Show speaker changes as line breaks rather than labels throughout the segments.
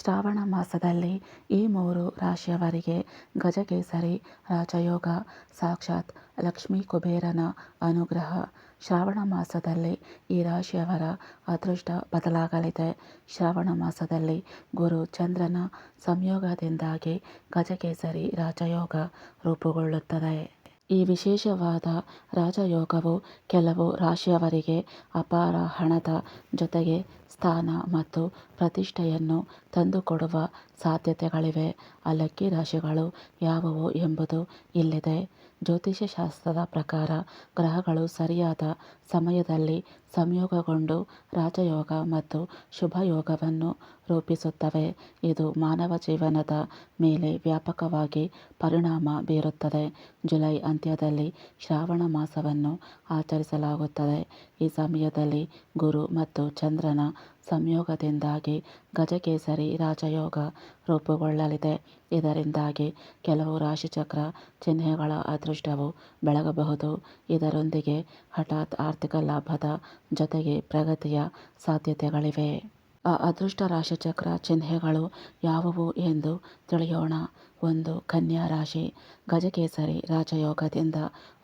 ಶ್ರಾವಣ ಮಾಸದಲ್ಲಿ ಈ ಮೂರು ರಾಶಿಯವರಿಗೆ ಗಜಕೇಸರಿ, ರಾಜಯೋಗ, ಸಾಕ್ಷಾತ್ ಲಕ್ಷ್ಮೀ ಕುಬೇರನ ಅನುಗ್ರಹ. ಶ್ರಾವಣ ಮಾಸದಲ್ಲಿ ಈ ರಾಶಿಯವರ ಅದೃಷ್ಟ ಬದಲಾಗಲಿದೆ. ಶ್ರಾವಣ ಮಾಸದಲ್ಲಿ ಗುರು ಚಂದ್ರನ ಸಂಯೋಗದಿಂದಾಗಿ ಗಜಕೇಸರಿ, ರಾಜಯೋಗ ರೂಪುಗೊಳ್ಳುತ್ತದೆ. ಈ ವಿಶೇಷವಾದ ರಾಜಯೋಗವು ಕೆಲವು ರಾಶಿಯವರಿಗೆ ಅಪಾರ ಹಣದ ಜೊತೆಗೆ ಸ್ಥಾನ ಮತ್ತು ಪ್ರತಿಷ್ಠೆಯನ್ನು ತಂದುಕೊಡುವ ಸಾಧ್ಯತೆಗಳಿವೆ. ಅಲಕ್ಕಿ ರಾಶಿಗಳು ಯಾವುವು ಎಂಬುದು ಇಲ್ಲಿದೆ. ಜ್ಯೋತಿಷ್ಯಶಾಸ್ತ್ರದ ಪ್ರಕಾರ ಗ್ರಹಗಳು ಸರಿಯಾದ ಸಮಯದಲ್ಲಿ ಸಂಯೋಗಗೊಂಡು ರಾಜಯೋಗ ಮತ್ತು ಶುಭಯೋಗವನ್ನು ರೂಪಿಸುತ್ತವೆ. ಇದು ಮಾನವ ಜೀವನದ ಮೇಲೆ ವ್ಯಾಪಕವಾಗಿ ಪರಿಣಾಮ ಬೀರುತ್ತದೆ. ಜುಲೈ ಅಂತ್ಯದಲ್ಲಿ ಶ್ರಾವಣ ಮಾಸವನ್ನು ಆಚರಿಸಲಾಗುತ್ತದೆ. ಈ ಸಮಯದಲ್ಲಿ ಗುರು ಮತ್ತು ಚಂದ್ರನ ಸಂಯೋಗದಿಂದಾಗಿ ಗಜಕೇಸರಿ ರಾಜಯೋಗ ರೂಪುಗೊಳ್ಳಲಿದೆ. ಇದರಿಂದಾಗಿ ಕೆಲವು ರಾಶಿಚಕ್ರ ಚಿಹ್ನೆಗಳ ಅದೃಷ್ಟವು ಬೆಳಗಬಹುದು. ಇದರೊಂದಿಗೆ ಹಠಾತ್ ಆರ್ಥಿಕ ಲಾಭದ ಜೊತೆಗೆ ಪ್ರಗತಿಯ ಸಾಧ್ಯತೆಗಳಿವೆ. ಆ ಅದೃಷ್ಟ ರಾಶಿಚಕ್ರ ಚಿಹ್ನೆಗಳು ಯಾವುವು ಎಂದು ತಿಳಿಯೋಣ. ಒಂದು ಕನ್ಯಾ ರಾಶಿ ಗಜಕೇಸರಿ ರಾಜಯೋಗದಿಂದ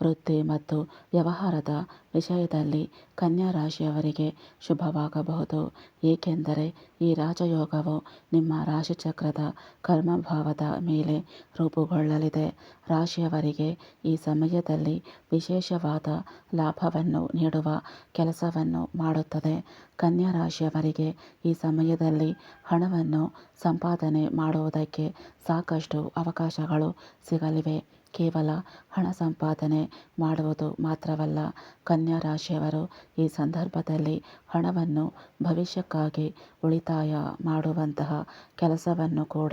ವೃತ್ತಿ ಮತ್ತು ವ್ಯವಹಾರದ ವಿಷಯದಲ್ಲಿ ಕನ್ಯಾ ರಾಶಿಯವರಿಗೆ ಶುಭವಾಗಬಹುದು. ಏಕೆಂದರೆ ಈ ರಾಜಯೋಗವು ನಿಮ್ಮ ರಾಶಿಚಕ್ರದ ಕರ್ಮಭಾವದ ಮೇಲೆ ರೂಪುಗೊಳ್ಳಲಿದೆ. ರಾಶಿಯವರಿಗೆ ಈ ಸಮಯದಲ್ಲಿ ವಿಶೇಷವಾದ ಲಾಭವನ್ನು ನೀಡುವ ಕೆಲಸವನ್ನು ಮಾಡುತ್ತದೆ. ಕನ್ಯಾ ರಾಶಿಯವರಿಗೆ ಈ ಸಮಯದಲ್ಲಿ ಹಣವನ್ನು ಸಂಪಾದನೆ ಮಾಡುವುದಕ್ಕೆ ಸಾಕಷ್ಟು ಅವಕಾಶಗಳು ಸಿಗಲಿವೆ. ಕೇವಲ ಹಣ ಸಂಪಾದನೆ ಮಾಡುವುದು ಮಾತ್ರವಲ್ಲ, ಕನ್ಯಾ ರಾಶಿಯವರು ಈ ಸಂದರ್ಭದಲ್ಲಿ ಹಣವನ್ನು ಭವಿಷ್ಯಕ್ಕಾಗಿ ಉಳಿತಾಯ ಮಾಡುವಂತಹ ಕೆಲಸವನ್ನು ಕೂಡ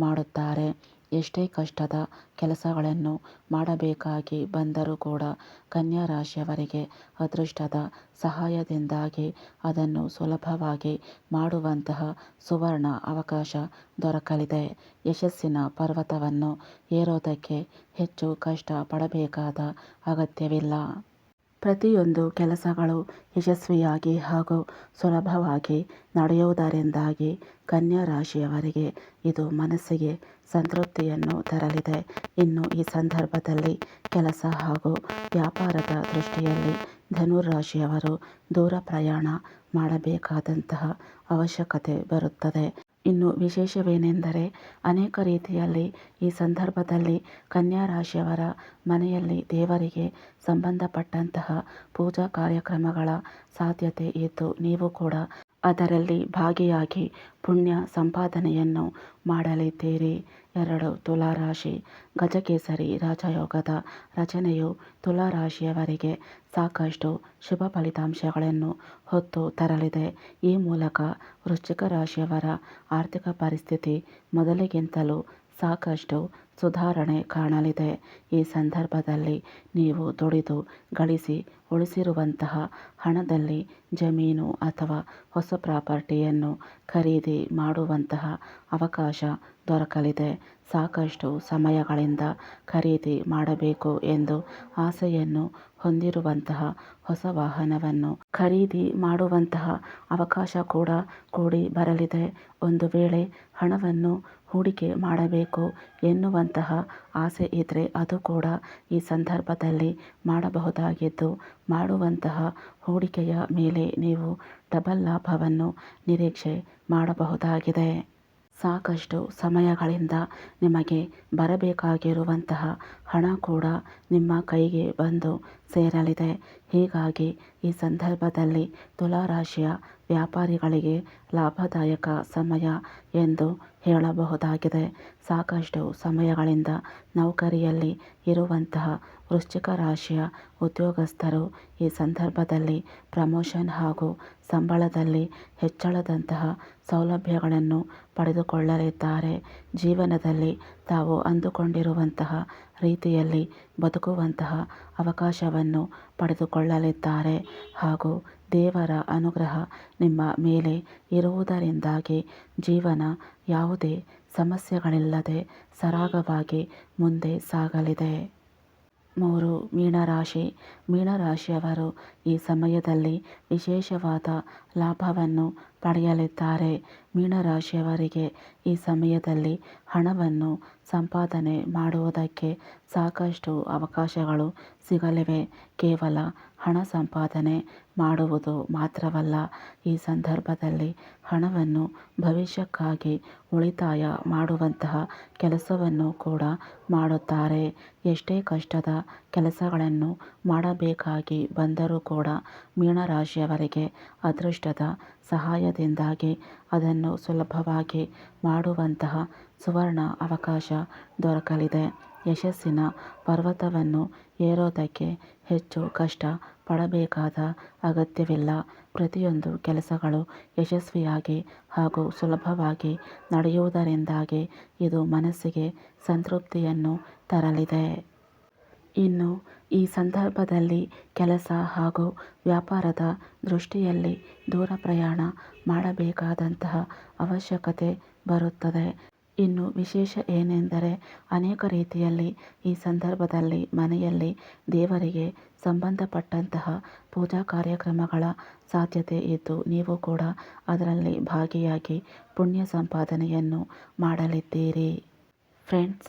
ಮಾಡುತ್ತಾರೆ. ಎಷ್ಟೇ ಕಷ್ಟದ ಕೆಲಸಗಳನ್ನು ಮಾಡಬೇಕಾಗಿ ಬಂದರೂ ಕೂಡ ಕನ್ಯಾ ರಾಶಿಯವರಿಗೆ ಅದೃಷ್ಟದ ಸಹಾಯದಿಂದಾಗಿ ಅದನ್ನು ಸುಲಭವಾಗಿ ಮಾಡುವಂತಹ ಸುವರ್ಣ ಅವಕಾಶ ದೊರಕಲಿದೆ. ಯಶಸ್ಸಿನ ಪರ್ವತವನ್ನು ಏರೋದಕ್ಕೆ ಹೆಚ್ಚು ಕಷ್ಟ ಪಡಬೇಕಾದ ಅಗತ್ಯವಿಲ್ಲ. ಪ್ರತಿಯೊಂದು ಕೆಲಸಗಳು ಯಶಸ್ವಿಯಾಗಿ ಹಾಗೂ ಸುಲಭವಾಗಿ ನಡೆಯುವುದರಿಂದಾಗಿ ಕನ್ಯಾ ರಾಶಿಯವರಿಗೆ ಇದು ಮನಸ್ಸಿಗೆ ಸಂತೃಪ್ತಿಯನ್ನು ತರಲಿದೆ. ಇನ್ನು ಈ ಸಂದರ್ಭದಲ್ಲಿ ಕೆಲಸ ಹಾಗೂ ವ್ಯಾಪಾರದ ದೃಷ್ಟಿಯಲ್ಲಿ ಧನುರಾಶಿಯವರು ದೂರ ಪ್ರಯಾಣ ಮಾಡಬೇಕಾದಂತಹ ಅವಶ್ಯಕತೆ ಬರುತ್ತದೆ. ಇನ್ನು ವಿಶೇಷವೇನೆಂದರೆ ಅನೇಕ ರೀತಿಯಲ್ಲಿ ಈ ಸಂದರ್ಭದಲ್ಲಿ ಕನ್ಯಾ ರಾಶಿಯವರ ಮನೆಯಲ್ಲಿ ದೇವರಿಗೆ ಸಂಬಂಧಪಟ್ಟಂತಹ ಪೂಜಾ ಕಾರ್ಯಕ್ರಮಗಳ ಸಾಧ್ಯತೆ ಇದ್ದು, ನೀವು ಕೂಡ ಅದರಲ್ಲಿ ಭಾಗಿಯಾಗಿ ಪುಣ್ಯ ಸಂಪಾದನೆಯನ್ನು ಮಾಡಲಿದ್ದೀರಿ. ಎರಡು ತುಲಾರಾಶಿ. ಗಜಕೇಸರಿ ರಾಜಯೋಗದ ರಚನೆಯು ತುಲಾರಾಶಿಯವರಿಗೆ ಸಾಕಷ್ಟು ಶುಭ ಫಲಿತಾಂಶಗಳನ್ನು ಹೊತ್ತು ತರಲಿದೆ. ಈ ಮೂಲಕ ವೃಶ್ಚಿಕ ರಾಶಿಯವರ ಆರ್ಥಿಕ ಪರಿಸ್ಥಿತಿ ಮೊದಲಿಗಿಂತಲೂ ಸಾಕಷ್ಟು ಸುಧಾರಣೆ ಕಾಣಲಿದೆ. ಈ ಸಂದರ್ಭದಲ್ಲಿ ನೀವು ದುಡಿದು, ಗಳಿಸಿ, ಉಳಿಸಿರುವಂತಹ ಹಣದಲ್ಲಿ ಜಮೀನು ಅಥವಾ ಹೊಸ ಪ್ರಾಪರ್ಟಿಯನ್ನು ಖರೀದಿ ಮಾಡುವಂತಹ ಅವಕಾಶ ದೊರಕಲಿದೆ. ಸಾಕಷ್ಟು ಸಮಯಗಳಿಂದ ಖರೀದಿ ಮಾಡಬೇಕು ಎಂದು ಆಸೆಯನ್ನು ಹೊಂದಿರುವಂತಹ ಹೊಸ ವಾಹನವನ್ನು ಖರೀದಿ ಮಾಡುವಂತಹ ಅವಕಾಶ ಕೂಡ ಕೂಡಿ ಬರಲಿದೆ. ಒಂದು ವೇಳೆ ಹಣವನ್ನು ಹೂಡಿಕೆ ಮಾಡಬೇಕು ಎನ್ನುವಂತಹ ಆಸೆ ಇದ್ದರೆ ಅದು ಕೂಡ ಈ ಸಂದರ್ಭದಲ್ಲಿ ಮಾಡಬಹುದಾಗಿದ್ದು, ಮಾಡುವಂತಹ ಹೂಡಿಕೆಯ ಮೇಲೆ ನೀವು ಡಬಲ್ ಲಾಭವನ್ನು ನಿರೀಕ್ಷೆ ಮಾಡಬಹುದಾಗಿದೆ. ಸಾಕಷ್ಟು ಸಮಯಗಳಿಂದ ನಿಮಗೆ ಬರಬೇಕಾಗಿರುವಂತಹ ಹಣ ಕೂಡ ನಿಮ್ಮ ಕೈಗೆ ಬಂದು ಸೇರಲಿದೆ. ಹೀಗಾಗಿ ಈ ಸಂದರ್ಭದಲ್ಲಿ ತುಲಾರಾಶಿಯ ವ್ಯಾಪಾರಿಗಳಿಗೆ ಲಾಭದಾಯಕ ಸಮಯ ಎಂದು ಹೇಳಬಹುದಾಗಿದೆ. ಸಾಕಷ್ಟು ಸಮಯಗಳಿಂದ ನೌಕರಿಯಲ್ಲಿ ಇರುವಂತಹ ವೃಶ್ಚಿಕ ರಾಶಿಯ ಉದ್ಯೋಗಸ್ಥರು ಈ ಸಂದರ್ಭದಲ್ಲಿ ಪ್ರಮೋಷನ್ ಹಾಗೂ ಸಂಬಳದಲ್ಲಿ ಹೆಚ್ಚಳದಂತಹ ಸೌಲಭ್ಯಗಳನ್ನು ಪಡೆದುಕೊಳ್ಳಲಿದ್ದಾರೆ. ಜೀವನದಲ್ಲಿ ತಾವು ಅಂದುಕೊಂಡಿರುವಂತಹ ರೀತಿಯಲ್ಲಿ ಬದುಕುವಂತಹ ಅವಕಾಶವನ್ನು ಪಡೆದುಕೊಳ್ಳಲಿದ್ದಾರೆ ಹಾಗೂ ದೇವರ ಅನುಗ್ರಹ ನಿಮ್ಮ ಮೇಲೆ ಇರುವುದರಿಂದಾಗಿ ಜೀವನ ಯಾವುದೇ ಸಮಸ್ಯೆಗಳಿಲ್ಲದೆ ಸರಾಗವಾಗಿ ಮುಂದೆ ಸಾಗಲಿದೆ. ಮೂರು, ಮೀನರಾಶಿ. ಮೀನರಾಶಿಯವರು ಈ ಸಮಯದಲ್ಲಿ ವಿಶೇಷವಾದ ಲಾಭವನ್ನು ಪಡೆಯಲಿದ್ದಾರೆ. ಮೀನರಾಶಿಯವರಿಗೆ ಈ ಸಮಯದಲ್ಲಿ ಹಣವನ್ನು ಸಂಪಾದನೆ ಮಾಡುವುದಕ್ಕೆ ಸಾಕಷ್ಟು ಅವಕಾಶಗಳು ಸಿಗಲಿವೆ. ಕೇವಲ ಹಣ ಸಂಪಾದನೆ ಮಾಡುವುದು ಮಾತ್ರವಲ್ಲ, ಈ ಸಂದರ್ಭದಲ್ಲಿ ಹಣವನ್ನು ಭವಿಷ್ಯಕ್ಕಾಗಿ ಉಳಿತಾಯ ಮಾಡುವಂತಹ ಕೆಲಸವನ್ನು ಕೂಡ ಮಾಡುತ್ತಾರೆ. ಎಷ್ಟೇ ಕಷ್ಟದ ಕೆಲಸಗಳನ್ನು ಮಾಡಬೇಕಾಗಿ ಬಂದರೂ ಕೂಡ ಮೀನರಾಶಿಯವರಿಗೆ ಅದೃಷ್ಟದ ಸಹಾಯದಿಂದಾಗಿ ಅದನ್ನು ಸುಲಭವಾಗಿ ಮಾಡುವಂತಹ ಸುವರ್ಣ ಅವಕಾಶ ದೊರಕಲಿದೆ. ಯಶಸ್ಸಿನ ಪರ್ವತವನ್ನು ಏರೋದಕ್ಕೆ ಹೆಚ್ಚು ಕಷ್ಟ ಪಡಬೇಕಾದ ಅಗತ್ಯವಿಲ್ಲ. ಪ್ರತಿಯೊಂದು ಕೆಲಸಗಳು ಯಶಸ್ವಿಯಾಗಿ ಹಾಗೂ ಸುಲಭವಾಗಿ ನಡೆಯುವುದರಿಂದಾಗಿ ಇದು ಮನಸ್ಸಿಗೆ ಸಂತೃಪ್ತಿಯನ್ನು ತರಲಿದೆ. ಇನ್ನು ಈ ಸಂದರ್ಭದಲ್ಲಿ ಕೆಲಸ ಹಾಗೂ ವ್ಯಾಪಾರದ ದೃಷ್ಟಿಯಲ್ಲಿ ದೂರ ಪ್ರಯಾಣ ಮಾಡಬೇಕಾದಂತಹ ಅವಶ್ಯಕತೆ ಬರುತ್ತದೆ. ಇನ್ನು ವಿಶೇಷ ಏನೆಂದರೆ ಅನೇಕ ರೀತಿಯಲ್ಲಿ ಈ ಸಂದರ್ಭದಲ್ಲಿ ಮನೆಯಲ್ಲಿ ದೇವರಿಗೆ ಸಂಬಂಧಪಟ್ಟಂತಹ ಪೂಜಾ ಕಾರ್ಯಕ್ರಮಗಳ ಸಾಧ್ಯತೆ ಇದ್ದು ನೀವು ಕೂಡ ಅದರಲ್ಲಿ ಭಾಗಿಯಾಗಿ ಪುಣ್ಯ ಸಂಪಾದನೆಯನ್ನು ಮಾಡಲಿದ್ದೀರಿ. ಫ್ರೆಂಡ್ಸ್